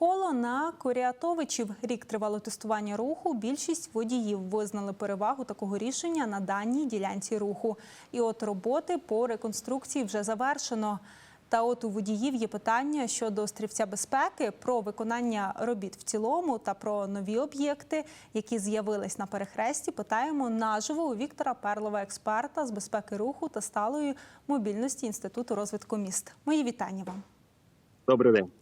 Коло на Коріатовичів рік тривало тестування руху. Більшість водіїв визнали перевагу такого рішення на даній ділянці руху. І от роботи по реконструкції вже завершено. Та от у водіїв є питання щодо острівця безпеки, про виконання робіт в цілому та про нові об'єкти, які з'явились на перехресті. Питаємо наживо у Віктора Перлова, експерта з безпеки руху та сталої мобільності Інституту розвитку міст. Мої вітання вам. Добрий день.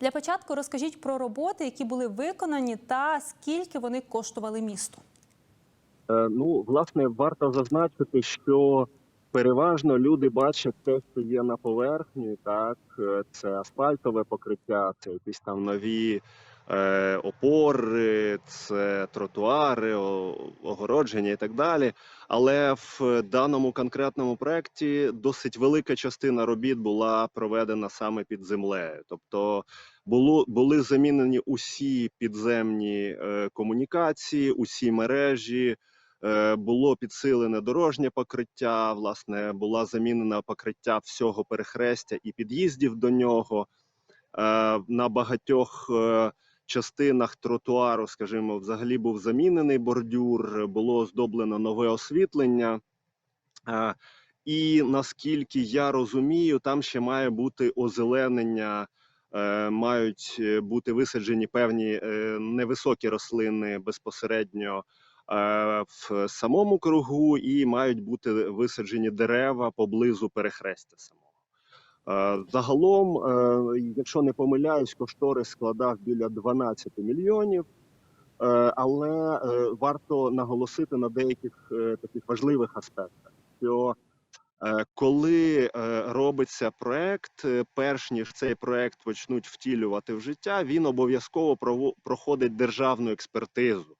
Для початку розкажіть про роботи, які були виконані, та скільки вони коштували місту. Е, Ну, власне, варто зазначити, що переважно люди бачать те, що є на поверхні. Так, Е, це асфальтове покриття, це якісь там нові е, опори, це тротуари, огородження і так далі. Але в даному конкретному проєкті досить велика частина робіт була проведена саме під землею. Тобто було, були замінені усі підземні е, комунікації, усі мережі. Е, Було підсилене дорожнє покриття. Власне, була замінена покриття всього перехрестя і під'їздів до нього. Е, На багатьох е, частинах тротуару, скажімо, взагалі був замінений бордюр, було оздоблено нове освітлення. І наскільки я розумію, там ще має бути озеленення, е, мають е, бути висаджені певні е, невисокі рослини безпосередньо в самому кругу, і мають бути висаджені дерева поблизу перехрестя самого. Е, Загалом, е, якщо не помиляюсь, кошторис складав біля 12 мільйонів. Е, Але варто наголосити на деяких таких важливих аспектах, що коли робиться проект, перш ніж цей проект почнуть втілювати в життя, він обов'язково проходить державну експертизу.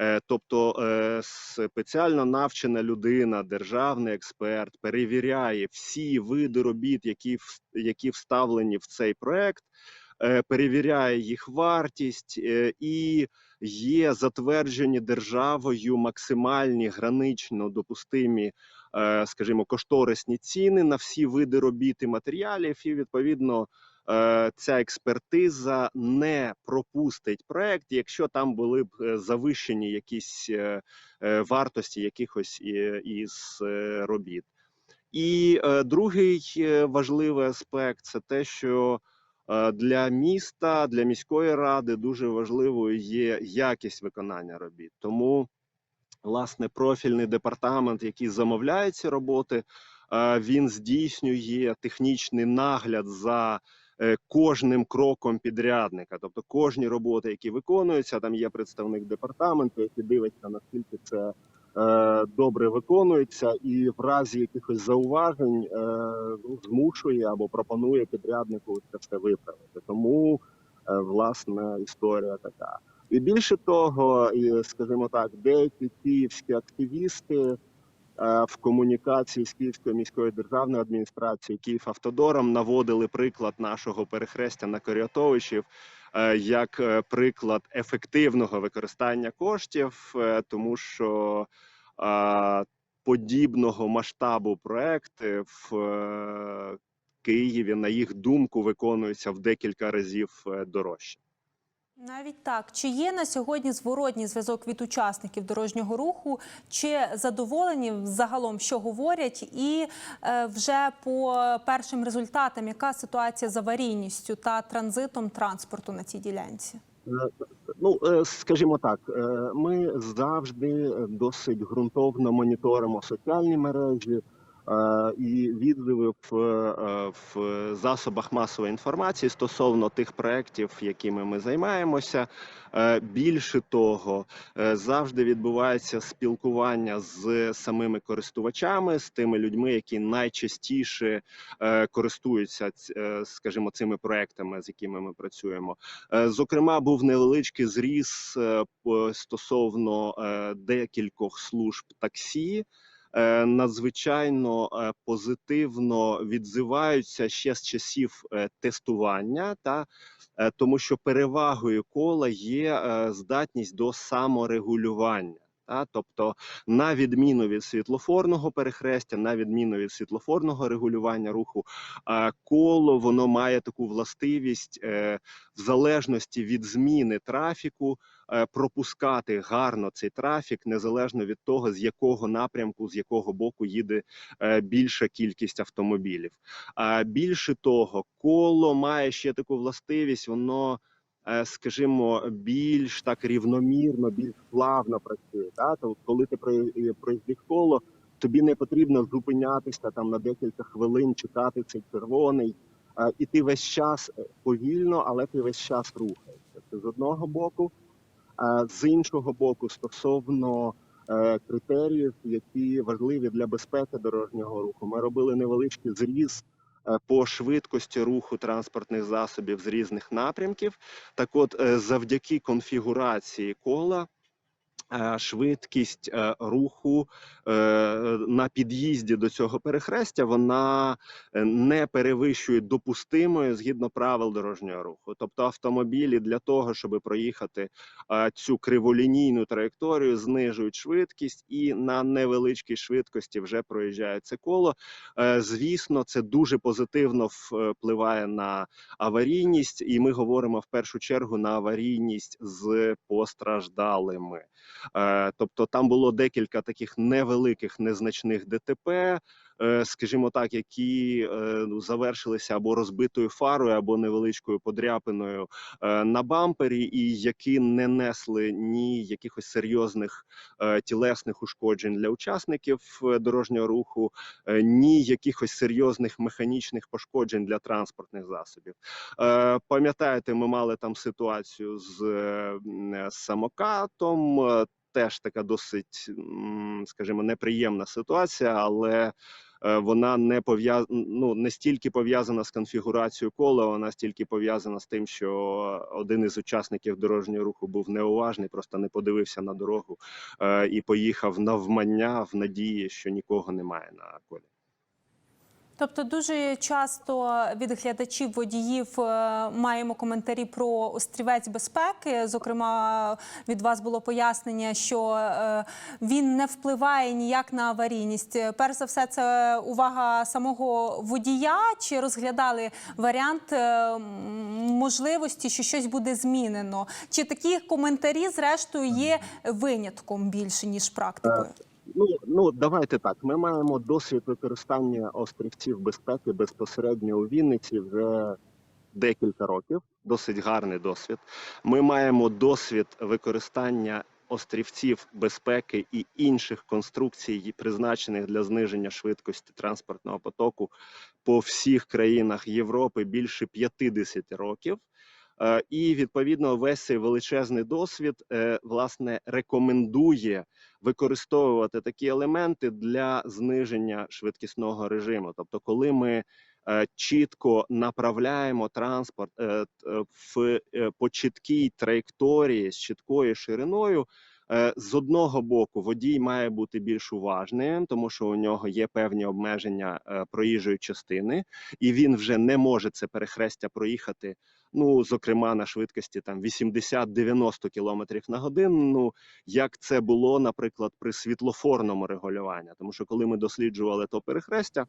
Е, Тобто е, спеціально навчена людина, державний експерт, перевіряє всі види робіт, які які вставлені в цей проект, е, перевіряє їх вартість і є затверджені державою максимальні гранично допустимі, скажімо, кошторисні ціни на всі види робіт і матеріалів, і відповідно. Е, Ця експертиза не пропустить проект, якщо там були б е, завищені якісь е, вартості якихось із робіт. І другий важливий аспект це те, що для міста, для міської ради дуже важливою є якість виконання робіт. Тому, власне, профільний департамент, який замовляє ці роботи, він здійснює технічний нагляд за кожним кроком підрядника, тобто кожні роботи, які виконуються, там є представник департаменту, який дивиться наскільки це е, добре виконується, і в разі якихось зауважень е, ну, змушує або пропонує підряднику це все виправити. Тому е, власне історія така. І більше того, скажімо так, деякі київські активісти е, в комунікації з Київською міською державною адміністрацією Київавтодором наводили приклад нашого перехрестя на Коріатовичів е, як е, приклад ефективного використання коштів, е, тому що е, подібного масштабу проекти в е, Києві, на їх думку, виконуються в декілька разів е, дорожче. Навіть так, чи є на сьогодні зворотній зв'язок від учасників дорожнього руху, чи задоволені загалом, що говорять, і е, вже по першим результатам, яка ситуація з аварійністю та транзитом транспорту на цій ділянці? Ну, е, скажімо так, е, ми завжди досить ґрунтовно моніторимо соціальні мережі е, і відзиви в, е, в засобах масової інформації стосовно тих проєктів, якими ми займаємося. Е, Більше того, е, завжди відбувається спілкування з самими користувачами, з тими людьми, які найчастіше е, користуються, е, скажімо, цими проектами, з якими ми працюємо. Е, Зокрема, був невеличкий зріс е, стосовно е, декількох служб таксі. Е, Надзвичайно е, позитивно відзиваються ще з часів е, тестування, та тому що перевагою кола є здатність до саморегулювання. Та? Тобто, на відміну від світлофорного перехрестя, на відміну від світлофорного регулювання руху, коло воно має таку властивість в залежності від зміни трафіку пропускати гарно цей трафік, незалежно від того, з якого напрямку, з якого боку їде е, більша кількість автомобілів. А більше того, коло має ще таку властивість, воно. е, Скажімо, більш так рівномірно, більш плавно працює. Та? Тобто, коли ти прої- проїздиш коло, тобі не потрібно зупинятися там на декілька хвилин, чекати цей червоний, Е, і ти весь час е, повільно, але ти весь час рухаєшся. Це з одного боку. А з іншого боку, стосовно е, критеріїв, які важливі для безпеки дорожнього руху, ми робили невеличкий зріз е, по швидкості руху транспортних засобів з різних напрямків. Так, от, е, завдяки конфігурації кола. Е, Швидкість е, руху е, на під'їзді до цього перехрестя вона не перевищує допустимої згідно правил дорожнього руху. Тобто автомобілі для того, щоб проїхати цю криволінійну траєкторію, знижують швидкість і на невеличкій швидкості вже проїжджає це коло. Звісно, це дуже позитивно впливає на аварійність, і ми говоримо в першу чергу на аварійність з постраждалими. Е, Тобто там було декілька таких невеликих незначних ДТП, скажімо так, які е, ну, завершилися або розбитою фарою, або невеличкою подряпиною е, на бампері, і які не несли ні якихось серйозних е, тілесних ушкоджень для учасників е, дорожнього руху, е, ні якихось серйозних механічних пошкоджень для транспортних засобів. Е, Пам'ятаєте, ми мали там ситуацію з е, е, самокатом. е, Теж така досить, скажімо, неприємна ситуація, але е, вона не пов'яз... ну, не стільки пов'язана з конфігурацією кола, вона стільки пов'язана з тим, що один із учасників дорожнього руху був неуважний, просто не подивився на дорогу е, і поїхав навмання в надії, що нікого немає на колі. Тобто дуже часто від глядачів водіїв е, маємо коментарі про острівець безпеки. Зокрема, від вас було пояснення, що е, він не впливає ніяк на аварійність. Перш за все, це увага самого водія. Чи розглядали варіант е, можливості, що щось буде змінено? Чи такі коментарі, зрештою, є винятком більше ніж практикою? Ну ну давайте так. Ми маємо досвід використання острівців безпеки безпосередньо у Вінниці вже декілька років. Досить гарний досвід. Ми маємо досвід використання острівців безпеки і інших конструкцій, призначених для зниження швидкості транспортного потоку по всіх країнах Європи більше 50 років. Е, І відповідно весь цей величезний досвід е, власне рекомендує використовувати такі елементи для зниження швидкісного режиму. Тобто, коли ми е, чітко направляємо транспорт в по чіткій траєкторії з чіткою шириною. З одного боку, водій має бути більш уважним, тому що у нього є певні обмеження проїжджої частини, і він вже не може це перехрестя проїхати. Ну, зокрема, на швидкості там 80-90 км на годину. Ну, як це було, наприклад, при світлофорному регулюванні. Тому що коли ми досліджували то перехрестя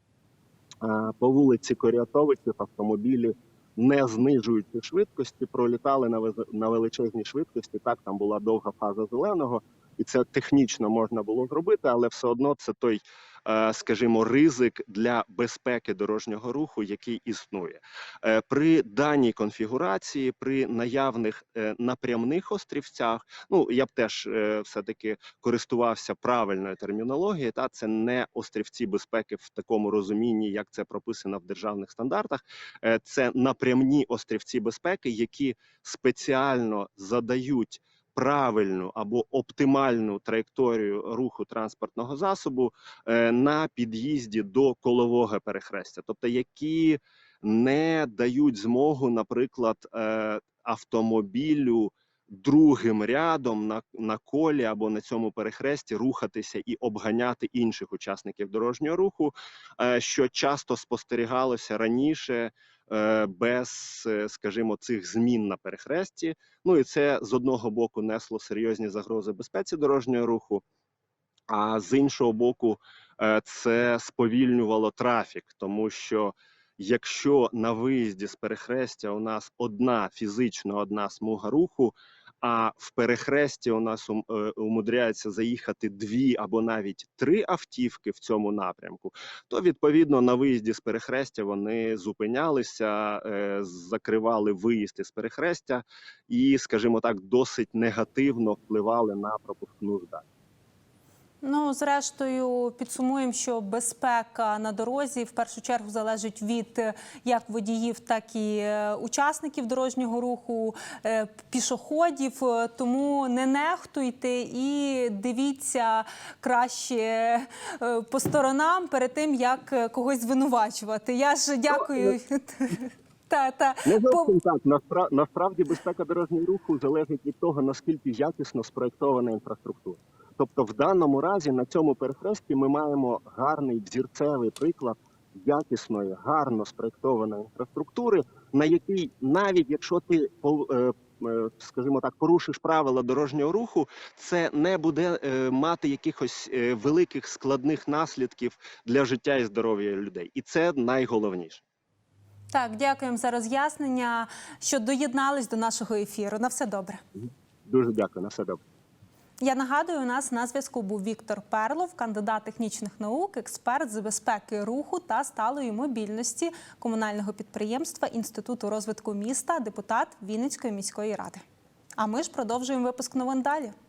по вулиці Корятовичів автомобілі, не знижуючи швидкості, пролітали на величезній швидкості. Так, там була довга фаза зеленого, і це технічно можна було зробити, але все одно це той, е, скажімо, ризик для безпеки дорожнього руху, який існує. Е, При даній конфігурації, при наявних е, напрямних острівцях, ну я б теж е, все-таки користувався правильною термінологією. Та це не острівці безпеки в такому розумінні, як це прописано в державних стандартах. Це напрямні острівці безпеки, які спеціально задають. Правильну або оптимальну траєкторію руху транспортного засобу е, на під'їзді до колового перехрестя, тобто які не дають змогу, наприклад, е, автомобілю другим рядом на, на колі або на цьому перехресті рухатися і обганяти інших учасників дорожнього руху, е, що часто спостерігалося раніше без, е, скажімо, цих змін на перехресті. Ну і це з одного боку несло серйозні загрози безпеці дорожнього руху. А з іншого боку, е, це сповільнювало трафік, тому що якщо на виїзді з перехрестя у нас одна фізично одна смуга руху, а в перехресті у нас е, умудряється заїхати дві або навіть три автівки в цьому напрямку, то відповідно на виїзді з перехрестя вони зупинялися, е, закривали виїзд із перехрестя і, скажімо так, досить негативно впливали на пропускну здатність. Ну, зрештою, підсумуємо, що безпека на дорозі в першу чергу залежить від е, як водіїв, так і е, учасників дорожнього руху, е, пішоходів. Тому не нехтуйте і дивіться краще по сторонам перед тим, як когось звинувачувати. Я ж дякую. Та, та. Не зовсім так. Наспра- насправді безпека дорожнього руху залежить від того, наскільки якісно спроєктована інфраструктура. Тобто, в даному разі на цьому перехресті ми маємо гарний взірцевий приклад якісної, гарно спроєктованої інфраструктури, на якій навіть якщо ти е, е, скажімо так, порушиш правила дорожнього руху, це не буде е, мати якихось великих складних наслідків для життя і здоров'я людей, і це найголовніше. Так, дякуємо за роз'яснення, що доєднались до нашого ефіру. На все добре. Дуже дякую на все добре. Я нагадую, у нас на зв'язку був Віктор Перлов, кандидат технічних наук, експерт з безпеки руху та сталої мобільності комунального підприємства Інституту розвитку міста, депутат Вінницької міської ради. А ми ж продовжуємо випуск новин далі.